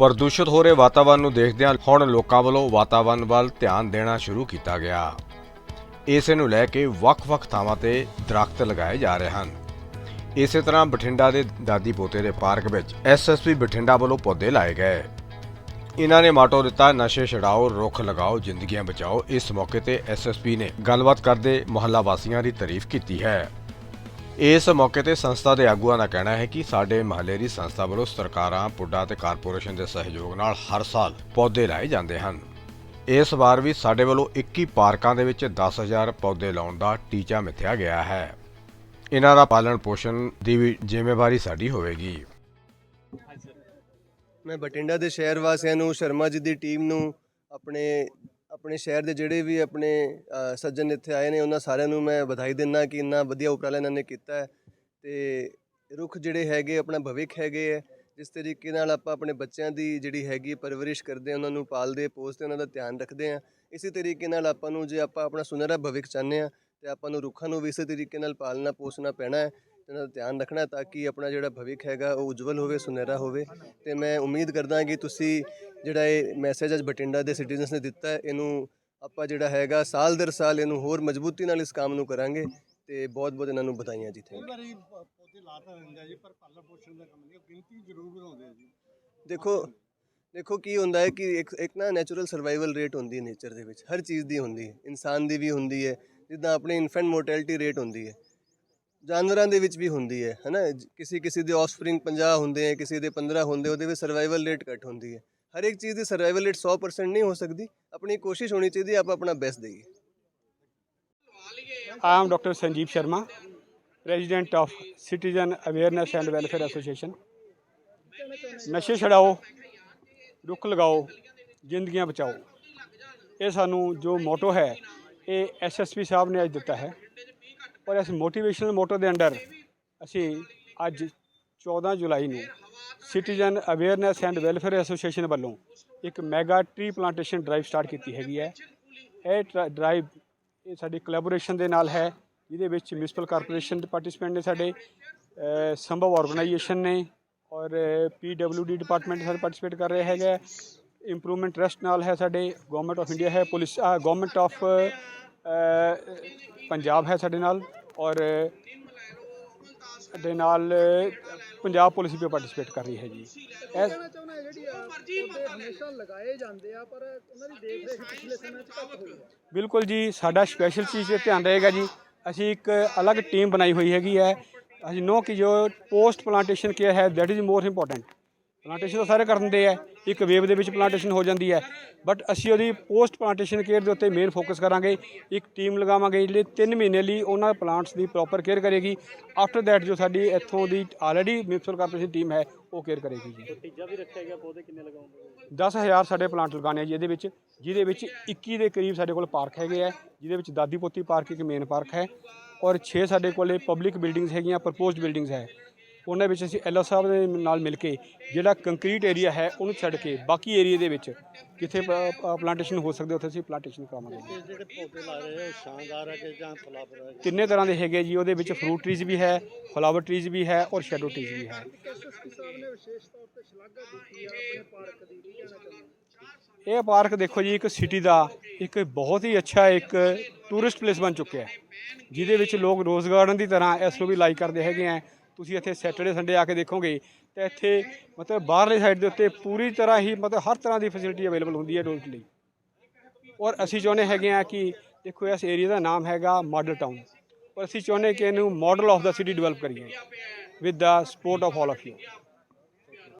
ਪ੍ਰਦੂਸ਼ਿਤ ਹੋ ਰਹੇ ਵਾਤਾਵਰਣ ਨੂੰ ਦੇਖਦਿਆਂ ਹੁਣ ਲੋਕਾਂ ਵੱਲੋਂ ਵਾਤਾਵਰਣ ਵੱਲ ਧਿਆਨ ਦੇਣਾ ਸ਼ੁਰੂ ਕੀਤਾ ਗਿਆ। ਇਸੇ ਨੂੰ ਲੈ ਕੇ ਵੱਖ-ਵੱਖ ਥਾਵਾਂ ਤੇ ਦਰਖਤ ਲਗਾਏ ਜਾ ਰਹੇ ਹਨ। ਇਸੇ ਤਰ੍ਹਾਂ ਬਠਿੰਡਾ ਦੇ ਦਾਦੀ ਪੋਤੇ ਦੇ ਪਾਰਕ ਵਿੱਚ ਐਸਐਸਪੀ ਬਠਿੰਡਾ ਵੱਲੋਂ ਪੌਦੇ ਲਾਏ ਗਏ। ਇਹਨਾਂ ਨੇ ਮਾਟੋ ਦਿੱਤਾ, ਨਸ਼ੇ ਛਡਾਓ, ਰੁੱਖ ਲਗਾਓ, ਜ਼ਿੰਦਗੀਆਂ ਬਚਾਓ। ਇਸ ਮੌਕੇ ਤੇ ਐਸਐਸਪੀ ਨੇ ਗੱਲਬਾਤ ਕਰਦੇ ਮੁਹੱਲਾ ਵਾਸੀਆਂ ਦੀ ਤਾਰੀਫ ਕੀਤੀ ਹੈ। ਇਸ ਮੌਕੇ ਤੇ ਸੰਸਥਾ ਦੇ ਆਗੂਆਂ ਦਾ ਕਹਿਣਾ ਹੈ ਕਿ ਸਾਡੇ ਮਹੱਲੇ ਦੀ ਸੰਸਥਾ ਵੱਲੋਂ ਸਰਕਾਰਾਂ, ਪੁੱਡਾ ਤੇ ਕਾਰਪੋਰੇਸ਼ਨ ਦੇ ਸਹਿਯੋਗ ਨਾਲ ਹਰ ਸਾਲ ਪੌਦੇ ਲਾਏ ਜਾਂਦੇ ਹਨ। ਇਸ ਵਾਰ ਵੀ ਸਾਡੇ ਵੱਲੋਂ 21 ਪਾਰਕਾਂ ਦੇ ਵਿੱਚ 10000 ਪੌਦੇ ਲਾਉਣ ਦਾ ਟੀਚਾ ਮਿੱਥਿਆ ਗਿਆ ਹੈ। ਇਹਨਾਂ ਦਾ ਪਾਲਣ ਪੋਸ਼ਣ ਦੀ ਵੀ ਜ਼ਿੰਮੇਵਾਰੀ ਸਾਡੀ ਹੋਵੇਗੀ। ਮੈਂ ਬਠਿੰਡਾ ਦੇ ਸ਼ਹਿਰ ਵਾਸੀਆਂ ਨੂੰ, ਸ਼ਰਮਾ ਜੀ ਦੀ ਟੀਮ ਨੂੰ, ਆਪਣੇ ਆਪਣੇ ਸ਼ਹਿਰ ਦੇ ਜਿਹੜੇ ਵੀ ਆਪਣੇ ਸੱਜਣ ਇੱਥੇ ਆਏ ਨੇ, ਉਹਨਾਂ ਸਾਰਿਆਂ ਨੂੰ ਮੈਂ ਵਧਾਈ ਦਿੰਦਾ ਕਿ ਇੰਨਾ ਵਧੀਆ ਉਪਰਾਲਾ ਇਹਨਾਂ ਨੇ ਕੀਤਾ ਹੈ ਤੇ ਰੁੱਖ ਜਿਹੜੇ ਹੈਗੇ, ਆਪਣਾ ਭਵਿੱਖ ਹੈਗੇ ਹੈ, ਜਿਸ ਤਰੀਕੇ ਨਾਲ ਆਪਾਂ ਆਪਣੇ ਬੱਚਿਆਂ ਦੀ ਜਿਹੜੀ ਹੈਗੀ ਪਰਵਰਿਸ਼ ਕਰਦੇ ਹਾਂ, ਉਹਨਾਂ ਨੂੰ ਪਾਲਦੇ, ਪੋਸਦੇ, ਉਹਨਾਂ ਦਾ ਧਿਆਨ ਰੱਖਦੇ ਹਾਂ। ਇਸੇ ਤਰੀਕੇ ਨਾਲ ਆਪਾਂ ਨੂੰ ਜੇ ਆਪਾਂ ਆਪਣਾ ਸੁਨਹਿਰਾ ਭਵਿੱਖ ਚਾਹੁੰਦੇ ਹਾਂ, ਤੇ ਆਪਾਂ ਨੂੰ ਰੁੱਖਾਂ ਨੂੰ ਵੀ ਇਸੇ ਤਰੀਕੇ ਨਾਲ ਪਾਲਣਾ, ਪੋਸਣਾ ਪੈਣਾ ਹੈ। ਇਹਨਾਂ ਦਾ ਧਿਆਨ ਰੱਖਣਾ ਤਾਂ ਕਿ ਆਪਣਾ ਜਿਹੜਾ ਭਵਿੱਖ ਹੈਗਾ ਉਹ ਉਜਵਲ ਹੋਵੇ ਸੁਨਹਿਰਾ ਹੋਵੇ। ਤੇ ਮੈਂ ਉਮੀਦ ਕਰਦਾ ਕਿ ਤੁਸੀਂ ਜਿਹੜਾ ਇਹ ਮੈਸੇਜ ਅੱਜ ਬਠਿੰਡਾ ਦੇ ਸਿਟੀਜ਼ਨਸ ਨੇ ਦਿੱਤਾ ਇਹਨੂੰ ਆਪਾਂ ਜਿਹੜਾ ਹੈਗਾ ਸਾਲ ਦਰ ਸਾਲ ਇਹਨੂੰ ਹੋਰ ਮਜ਼ਬੂਤੀ ਨਾਲ ਇਸ ਕੰਮ ਨੂੰ ਕਰਾਂਗੇ ਤੇ ਬਹੁਤ ਬਹੁਤ ਇਹਨਾਂ ਨੂੰ ਵਧਾਈਆਂ ਜੀ ਥੈਂਕ ਵਾਰੀ ਪ- ਪੌਦੇ ਲਾ ਤਾਂ ਦਿੰਦੇ ਆ ਜੀ ਪਰ ਪਾਲਣ ਪੋਸ਼ਣ ਦਾ ਕੰਮ ਨਹੀਂ ਉਹ ਗਿਣਤੀ ਜ਼ਰੂਰ ਵਧਾਉਂਦੇ ਆ ਜੀ। ਦੇਖੋ ਦੇਖੋ ਕੀ ਹੁੰਦਾ ਹੈ ਕਿ ਇੱਕ ਇੱਕ ਨਾ ਨੈਚੁਰਲ ਸਰਵਾਈਵਲ ਰੇਟ ਹੁੰਦੀ ਹੈ ਨੇਚਰ ਦੇ ਵਿੱਚ ਹਰ ਚੀਜ਼ ਦੀ ਹੁੰਦੀ ਹੈ ਇਨਸਾਨ ਦੀ ਵੀ ਹੁੰਦੀ ਹੈ ਜਿੱਦਾਂ ਆਪਣੀ ਇਨਫੈਂਟ ਮੋਰਟੈਲਿਟੀ ਰੇਟ ਹੁੰਦੀ ਹੈ। ਜਾਨਵਰਾਂ ਦੇ ਵਿੱਚ ਵੀ ਹੁੰਦੀ ਹੈ ਹਨਾ ਜ- ਕਿਸੇ ਕਿਸੇ ਦੇ ਆਫਸਪ੍ਰਿੰਗ 50 ਹੁੰਦੇ ਹੈ, ਕਿਸੇ ਦੇ 15 ਹੁੰਦੇ ਉਹਦੇ ਵਿੱਚ ਸਰਵਾਈਵਲ ਰੇਟ ਘੱਟ ਹੁੰਦੀ ਹੈ। ਹਰ ਇੱਕ ਚੀਜ਼ ਦੀ ਸਰਵਾਈਵਲ ਰੇਟ 100% ਨਹੀਂ ਹੋ ਸਕਦੀ। ਆਪਣੀ ਕੋਸ਼ਿਸ਼ ਹੋਣੀ ਚਾਹੀਦੀ ਆਪਾਂ ਆਪਣਾ ਬੈਸਟ ਦਈਏ। I'm am Sanjeev Sharma president President citizen awareness and welfare association ਨਸ਼ੇ ਛਡਾਓ, ਰੁੱਖ ਲਗਾਓ, ਜ਼ਿੰਦਗੀਆਂ ਬਚਾਓ। ਇਹ ਸਾਨੂੰ ਜੋ ਮੋਟੋ ਹੈ, ਇਹ ਐਸਐਸਪੀ ਸਾਹਿਬ ਨੇ ਅੱਜ ਦਿੱਤਾ ਹੈ। ਔਰ ਇਸ ਮੋਟੀਵੇਸ਼ਨਲ ਮੋਟਰ ਦੇ ਅੰਡਰ ਅਸੀਂ ਅੱਜ 14 ਜੁਲਾਈ ਨੂੰ citizen awareness and welfare association ਵੱਲੋਂ ਇੱਕ mega tree plantation drive start ਕੀਤੀ ਹੈਗੀ ਹੈ। ਇਹ ਡਰਾਈਵ ਇਹ ਸਾਡੀ ਕੋਲੈਬੋਰੇਸ਼ਨ ਦੇ ਨਾਲ ਹੈ, ਜਿਹਦੇ ਵਿੱਚ ਮਿਊਨਿਸਪਲ ਕਾਰਪੋਰੇਸ਼ਨ ਦੇ ਪਾਰਟਿਸਪੈਂਟ ਨੇ ਸਾਡੇ ਸੰਭਵ ਆਰਗੇਨਾਈਜੇਸ਼ਨ ਨੇ ਔਰ ਪੀਡਬਲਯੂਡੀ ਡਿਪਾਰਟਮੈਂਟ ਸਾਡੇ ਪਾਰਟਿਸਿਪੇਟ ਕਰ ਰਹੇ ਹੈਗੇ। ਇੰਪਰੂਵਮੈਂਟ ਟਰਸਟ ਨਾਲ ਹੈ ਸਾਡੇ ਗਵਰਨਮੈਂਟ ਆਫ ਇੰਡੀਆ ਹੈ ਪੁਲਿਸ ਗਵਰਨਮੈਂਟ ਆਫ ਪੰਜਾਬ ਹੈ ਸਾਡੇ ਨਾਲ। ਔਰ ਦੇ ਨਾਲ ਪੰਜਾਬ ਪੁਲਿਸ ਵੀ ਪਾਰਟਿਸਿਪੇਟ ਕਰ ਰਹੀ ਹੈ ਜੀ। ਹੈ ਬਿਲਕੁਲ ਜੀ ਸਾਡਾ ਸਪੈਸ਼ਲ ਚੀਜ਼ ਤੇ ਧਿਆਨ ਰਹੇਗਾ ਜੀ। ਅਸੀਂ ਇੱਕ ਅਲੱਗ ਟੀਮ ਬਣਾਈ ਹੋਈ ਹੈਗੀ ਹੈ। ਅਸੀਂ ਨੋ ਕਿ ਜੋ ਪੋਸਟ ਪਲਾਂਟੇਸ਼ਨ ਕੇਅਰ ਹੈ that is more important plantation ਤਾਂ ਸਾਰੇ ਕਰ ਦਿੰਦੇ ਆ। ਇੱਕ ਵੇਵ ਦੇ ਵਿੱਚ ਪਲਾਂਟੇਸ਼ਨ ਹੋ ਜਾਂਦੀ ਹੈ ਬਟ ਅਸੀਂ ਉਹਦੀ ਪੋਸਟ ਪਲਾਂਟੇਸ਼ਨ ਕੇਅਰ ਦੇ ਉੱਤੇ ਮੇਨ ਫੋਕਸ ਕਰਾਂਗੇ। ਇੱਕ ਟੀਮ ਲਗਾਵਾਂਗੇ ਜਿਹੜੇ 3 ਮਹੀਨੇ ਲਈ ਉਹਨਾਂ ਪਲਾਂਟਸ ਦੀ ਪ੍ਰੋਪਰ ਕੇਅਰ ਕਰੇਗੀ। ਆਫਟਰ ਦੈਟ ਜੋ ਸਾਡੀ ਇੱਥੋਂ ਦੀ ਆਲਰੇਡੀ ਮਿਊਨਿਸਪਲ ਕਾਰਪੋਰੇਸ਼ਨ ਟੀਮ ਹੈ ਉਹ ਕੇਅਰ ਕਰੇਗੀ ਜੀ। ਤੀਜਾ ਵੀ ਰੱਖਿਆ ਗਿਆ ਪੌਦੇ ਕਿੰਨੇ ਲਗਾਉਂਗੇ 10000 ਸਾਡੇ ਪਲਾਂਟ ਲਗਾਉਣੇ ਆ ਜੀ ਇਹਦੇ ਵਿੱਚ ਜਿਹਦੇ ਵਿੱਚ 21 ਦੇ ਕਰੀਬ ਸਾਡੇ ਕੋਲ ਪਾਰਕ ਹੈਗੇ ਆ ਜਿਹਦੇ ਵਿੱਚ ਦਾਦੀ ਪੋਤੀ ਪਾਰਕ ਇੱਕ ਮੇਨ ਪਾਰਕ ਹੈ ਔਰ 6 ਸਾਡੇ ਕੋਲੇ ਪਬਲਿਕ ਬਿਲਡਿੰਗਸ ਹੈਗੀਆਂ ਪ੍ਰਪੋਜ਼ਡ ਬਿਲਡਿੰਗਸ ਹੈ। ਉਹਨਾਂ ਵਿੱਚ ਅਸੀਂ ਐਲਓ ਸਾਹਿਬ ਦੇ ਨਾਲ ਮਿਲ ਕੇ ਜਿਹੜਾ ਕੰਕਰੀਟ ਏਰੀਆ ਹੈ ਉਹਨੂੰ ਛੱਡ ਕੇ ਬਾਕੀ ਏਰੀਆ ਦੇ ਵਿੱਚ ਜਿੱਥੇ ਪਲਾਂਟੇਸ਼ਨ ਹੋ ਸਕਦੇ ਉੱਥੇ ਅਸੀਂ ਪਲਾਂਟੇਸ਼ਨ ਕਰਾਵਾਂਗੇ। ਜਿਹੜੇ ਪੌਦੇ ਲਾ ਰਹੇ ਆ ਉਹ ਸ਼ਾਨਦਾਰ ਹੈ ਕਿ ਜਾਂ ਫਲਾਵਰ ਹੈ ਤਿੰਨੇ ਤਰ੍ਹਾਂ ਦੇ ਹੈਗੇ ਜੀ ਉਹਦੇ ਵਿੱਚ ਫਰੂਟ ਟਰੀਜ਼ ਵੀ ਹੈ ਫਲਾਵਰ ਟਰੀਜ਼ ਵੀ ਹੈ ਔਰ ਸ਼ੈਡੋ ਟਰੀਜ਼ ਵੀ ਹੈ। ਇਹ ਪਾਰਕ ਦੇਖੋ ਜੀ ਇੱਕ ਸਿਟੀ ਦਾ ਇੱਕ ਬਹੁਤ ਹੀ ਅੱਛਾ ਇੱਕ ਟੂਰਿਸਟ ਪਲੇਸ ਬਣ ਚੁੱਕਿਆ ਹੈ ਜਿਹਦੇ ਵਿੱਚ ਲੋਕ ਰੋਜ਼ ਗਾਰਡਨ ਦੀ ਤਰ੍ਹਾਂ ਇਸ ਨੂੰ ਵੀ ਲਾਈਕ ਕਰਦੇ ਹੈਗੇ ਆ। ਤੁਸੀਂ ਇੱਥੇ ਸੈਟਰਡੇ ਸੰਡੇ ਆ ਕੇ ਦੇਖੋਗੇ, ਤਾਂ ਇੱਥੇ ਮਤਲਬ ਬਾਹਰਲੇ ਸਾਈਡ ਦੇ ਉੱਤੇ ਪੂਰੀ ਤਰ੍ਹਾਂ ਹੀ ਮਤਲਬ ਹਰ ਤਰ੍ਹਾਂ ਦੀ ਫੈਸਿਲਿਟੀ ਅਵੇਲੇਬਲ ਹੁੰਦੀ ਹੈ ਟੂਰਿਸਟ ਲਈ। ਔਰ ਅਸੀਂ ਚਾਹੁੰਦੇ ਹੈਗੇ ਆ ਕਿ ਦੇਖੋ ਇਸ ਏਰੀਆ ਦਾ ਨਾਮ ਹੈਗਾ ਮਾਡਲ ਟਾਊਨ ਔਰ ਅਸੀਂ ਚਾਹੁੰਦੇ ਕਿ ਇਹਨੂੰ model of the city develop ਕਰੀਏ with the support of all of you